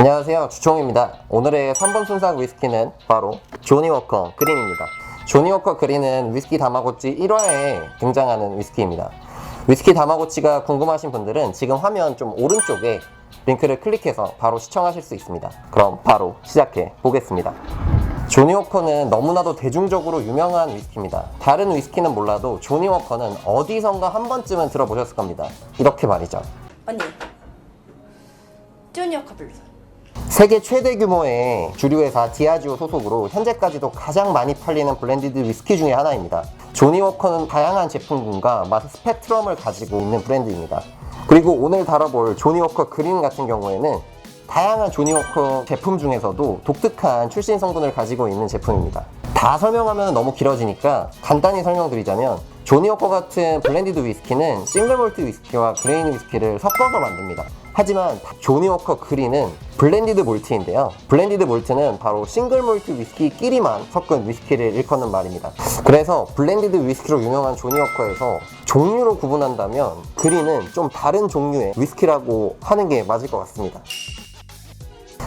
안녕하세요. 주총입니다. 오늘의 3번 순삭 위스키는 바로 조니워커 그린입니다. 조니워커 그린은 위스키 다마고치 1화에 등장하는 위스키입니다. 위스키 다마고치가 궁금하신 분들은 지금 화면 좀 오른쪽에 링크를 클릭해서 바로 시청하실 수 있습니다. 그럼 바로 시작해 보겠습니다. 조니 워커는 너무나도 대중적으로 유명한 위스키입니다. 다른 위스키는 몰라도 조니 워커는 어디선가 한 번쯤은 들어보셨을 겁니다. 이렇게 말이죠. 언니 쭈니어카 불러서 세계 최대 규모의 주류회사 디아지오 소속으로 현재까지도 가장 많이 팔리는 블렌디드 위스키 중에 하나입니다. 조니워커는 다양한 제품군과 맛 스펙트럼을 가지고 있는 브랜드입니다. 그리고 오늘 다뤄볼 조니워커 그린 같은 경우에는 다양한 조니워커 제품 중에서도 독특한 출신 성분을 가지고 있는 제품입니다. 다 설명하면 너무 길어지니까 간단히 설명드리자면 조니워커 같은 블렌디드 위스키는 싱글 몰트 위스키와 그레인 위스키를 섞어서 만듭니다. 하지만 조니워커 그린은 블렌디드 몰트인데요. 블렌디드 몰트는 바로 싱글 몰트 위스키끼리만 섞은 위스키를 일컫는 말입니다. 그래서 블렌디드 위스키로 유명한 조니워커에서 종류로 구분한다면 그린은 좀 다른 종류의 위스키라고 하는 게 맞을 것 같습니다.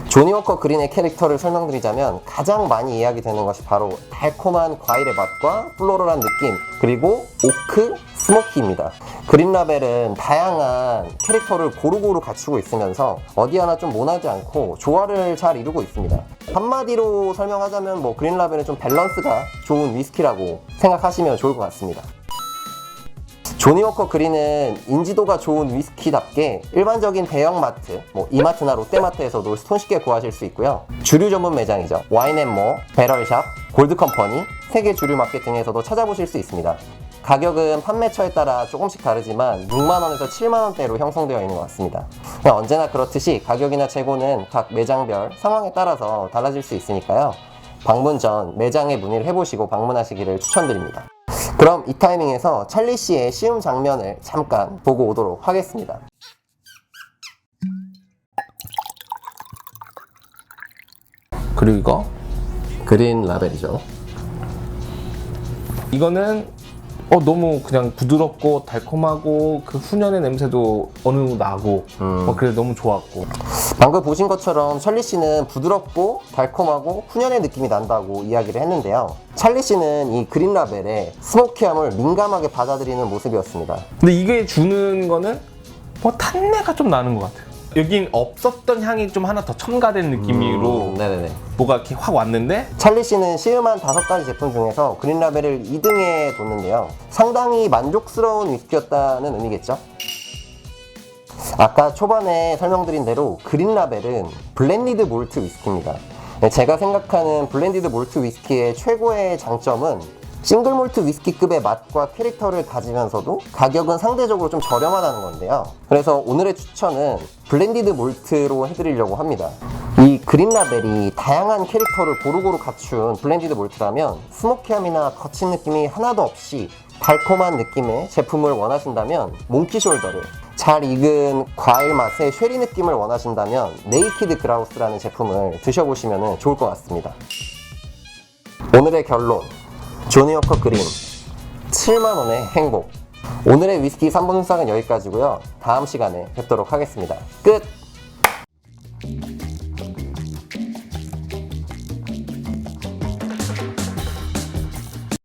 조니 워커 그린의 캐릭터를 설명드리자면 가장 많이 이야기되는 것이 바로 달콤한 과일의 맛과 플로럴한 느낌 그리고 오크, 스모키입니다. 그린 라벨은 다양한 캐릭터를 고루고루 갖추고 있으면서 어디 하나 좀 모나지 않고 조화를 잘 이루고 있습니다. 한마디로 설명하자면 뭐 그린 라벨은 좀 밸런스가 좋은 위스키라고 생각하시면 좋을 것 같습니다. 조니워커 그린은 인지도가 좋은 위스키답게 일반적인 대형 마트, 뭐 이마트나 롯데마트에서도 손쉽게 구하실 수 있고요. 주류 전문 매장이죠. 와인앤모, 배럴샵, 골드컴퍼니, 세계 주류 마켓 등에서도 찾아보실 수 있습니다. 가격은 판매처에 따라 조금씩 다르지만 6만원에서 7만원대로 형성되어 있는 것 같습니다. 언제나 그렇듯이 가격이나 재고는 각 매장별 상황에 따라서 달라질 수 있으니까요. 방문 전 매장에 문의를 해보시고 방문하시기를 추천드립니다. 그럼 이 타이밍에서 찰리 씨의 시음 장면을 잠깐 보고 오도록 하겠습니다. 그리고 이거 그린 라벨이죠. 이거는 어 너무 그냥 부드럽고 달콤하고 그 훈연의 냄새도 어느 정도 나고 어 그래 너무 좋았고 방금 보신 것처럼 찰리 씨는 부드럽고 달콤하고 훈연의 느낌이 난다고 이야기를 했는데요. 찰리 씨는 이 그린 라벨의 스모키함을 민감하게 받아들이는 모습이었습니다. 근데 이게 주는 거는 뭐 탄내가 좀 나는 것 같아요 여긴 없었던 향이 좀 하나 더 첨가된 느낌으로 음, 네네네. 뭐가 이렇게 확 왔는데 찰리 씨는 시음한 다섯 가지 제품 중에서 그린 라벨을 2등에 뒀는데요. 상당히 만족스러운 위스키였다는 의미겠죠? 아까 초반에 설명드린 대로 그린 라벨은 블렌디드 몰트 위스키입니다. 네, 제가 생각하는 블렌디드 몰트 위스키의 최고의 장점은 싱글 몰트 위스키급의 맛과 캐릭터를 가지면서도 가격은 상대적으로 좀 저렴하다는 건데요. 그래서 오늘의 추천은 블렌디드 몰트로 해드리려고 합니다. 이 그린 라벨이 다양한 캐릭터를 고루고루 갖춘 블렌디드 몰트라면 스모키함이나 거친 느낌이 하나도 없이 달콤한 느낌의 제품을 원하신다면 몽키 숄더를 잘 익은 과일 맛의 쉐리 느낌을 원하신다면 네이키드 그라우스라는 제품을 드셔보시면 좋을 것 같습니다. 오늘의 결론 조니워커 그린 7만원의 행복. 오늘의 위스키 3분 순삭은 여기까지고요. 다음 시간에 뵙도록 하겠습니다. 끝!